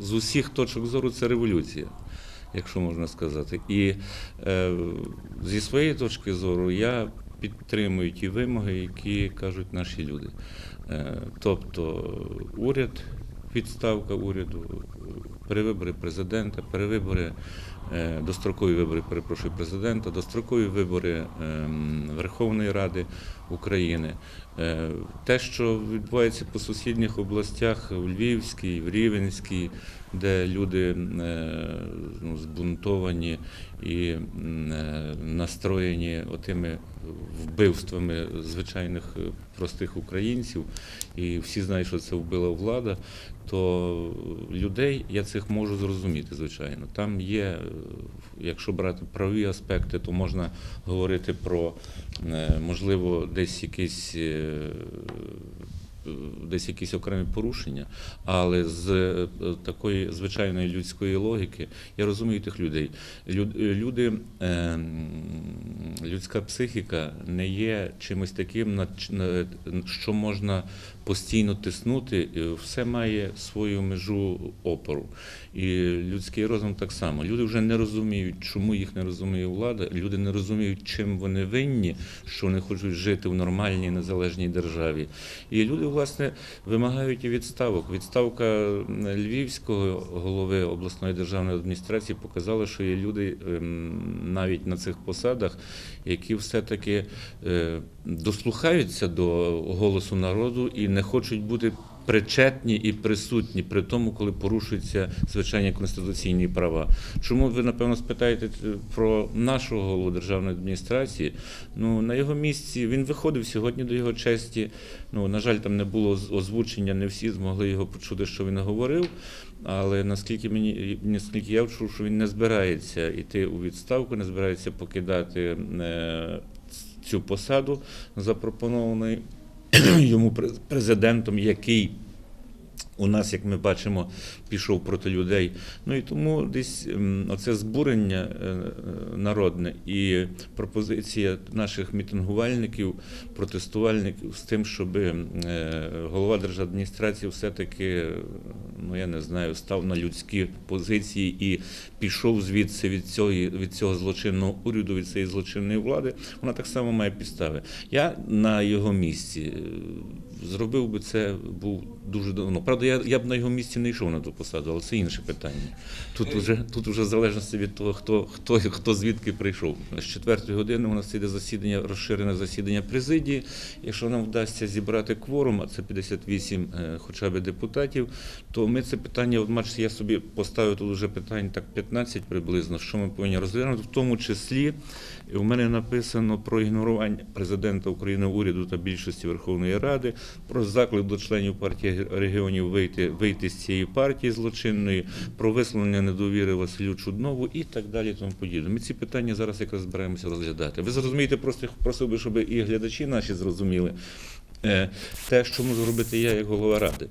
з усіх точок зору це революція, якщо можна сказати. І е, зі своєї точки зору я підтримую ті вимоги, які кажуть наші люди. Е, тобто уряд, відставка уряду, перевибори президента, перевибори, е, дострокові вибори, перепрошую, президента, дострокові вибори ем, Верховної Ради України. Е, Те, що відбувається по сусідніх областях в Львівській, в Рівенській, де люди е, ну, збунтовані і настроєні отими вбивствами звичайних простих українців, і всі знають, що це вбила влада, то людей я цих можу зрозуміти, звичайно. Там є, е, якщо брати правові аспекти, то можна говорити про е, можливо десь якісь. е, Десь якісь окремі порушення, але з такої звичайної людської логіки я розумію тих людей. Люд- Люди, е, людська психіка не є чимось таким, що можна постійно тиснути. і Все має свою межу опору. І людський розум так само. Люди вже не розуміють, чому їх не розуміє влада. Люди не розуміють, чим вони винні, що вони хочуть жити в нормальній незалежній державі. І люди, власне, вимагають відставок. Відставка львівського голови обласної державної адміністрації показала, що є люди ем, навіть на цих посадах, які все-таки е, дослухаються до голосу народу і не хочуть бути. Причетні і присутні при тому, коли порушуються звичайні конституційні права. Чому ви напевно спитаєте е, про нашого голову державної адміністрації? Ну на його місці він виходив сьогодні до його честі. Ну на жаль, там не було озвучення, не всі змогли його почути, що він говорив. Але наскільки мені наскільки я чув, що він не збирається йти у відставку, не збирається покидати е, цю посаду, запропонований йому президентом, який у нас, як ми бачимо, пішов проти людей. Ну і тому десь оце збурення е, е, народне і пропозиція наших мітингувальників, протестувальників з тим, щоб е, голова держадміністрації все-таки, ну я не знаю, став на людські позиції і пішов звідси від цього, від цього злочинного уряду, від цієї злочинної влади, вона так само має підстави. Я на його місці е, зробив би це був дуже давно. Правда, я, я б на його місці не йшов на ту посаду, але це інше питання. Тут уже тут уже в залежності від того, хто хто хто звідки прийшов. З четвертої години у нас іде засідання, розширене засідання президії. Якщо нам вдасться зібрати кворум, а це 58 е, хоча б депутатів, то ми це питання, бачите, я собі поставив тут вже питань так 15 приблизно, що ми повинні розглянути, в тому числі у мене написано про ігнорування президента України уряду та більшості Верховної Ради, про заклик до членів партії регіонів вийти, вийти з цієї партії злочинної, про висловлення недовіри Василю Чуднову і так далі. Тому подібне. Ми ці питання зараз якраз збираємося розглядати. Ви зрозумієте, просто просив би, щоб і глядачі наші зрозуміли е, те, що можу робити я як голова ради.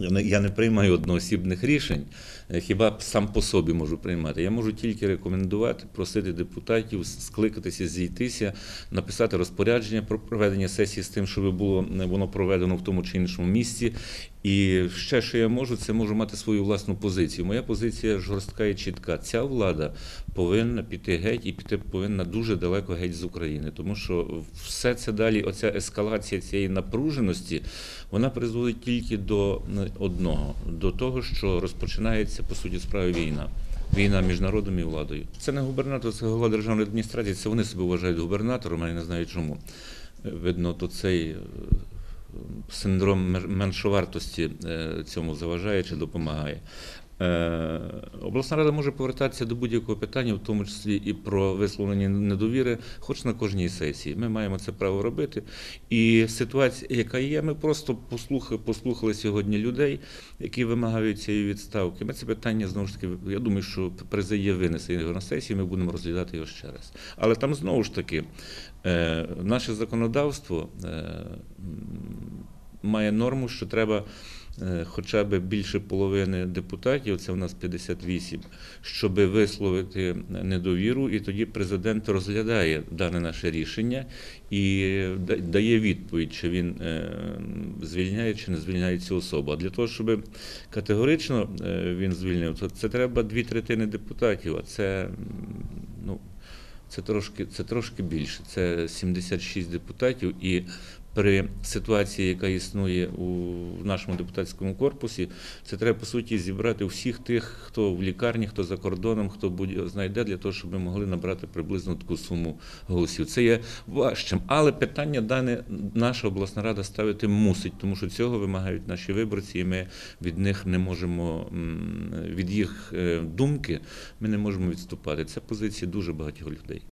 Я не, приймаю одноосібних рішень, е, хіба сам по собі можу приймати. Я можу тільки рекомендувати, просити депутатів скликатися, зійтися, написати розпорядження про проведення сесії з тим, щоб було е, воно проведено в тому чи іншому місці. І ще, що я можу, це можу мати свою власну позицію. Моя позиція жорстка і чітка. Ця влада повинна піти геть і піти повинна дуже далеко геть з України, тому що все це далі, оця ескалація цієї напруженості, вона призводить тільки до одного: до того, що розпочинається по суті справи війна. Війна між народом і владою. Це не губернатор, це голова державної адміністрації. Це вони себе вважають губернатором, а я не знаю чому. Е, Видно, то цей е, синдром меншовартості е, цьому заважає чи допомагає. Е, Обласна рада може повертатися до будь-якого питання, в тому числі і про висловлення недовіри, хоч на кожній сесії. Ми маємо це право робити. І ситуація, яка є, ми просто послухали, послухали сьогодні людей, які вимагають цієї відставки. Ми це питання знову ж таки, я думаю, що президія винесе його на сесію, ми будемо розглядати його ще раз. Але там знову ж таки е, наше законодавство. е, Має норму, що треба хоча б більше половини депутатів, це в нас 58, щоб висловити недовіру, і тоді президент розглядає дане наше рішення і дає відповідь, чи він е, звільняє чи не звільняє цю особу. А для того, щоб категорично е, він звільнив, то це треба дві третини депутатів, а це ну. Це трошки, це трошки більше. Це 76 депутатів, і при ситуації, яка існує у нашому депутатському корпусі, це треба по суті зібрати всіх тих, хто в лікарні, хто за кордоном, хто будь знайде для того, щоб ми могли набрати приблизно таку суму голосів. Це є важчим, але питання дане наша обласна рада ставити мусить, тому що цього вимагають наші виборці, і ми від них не можемо від їх е, думки ми не можемо відступати. Це позиція дуже багатьох людей.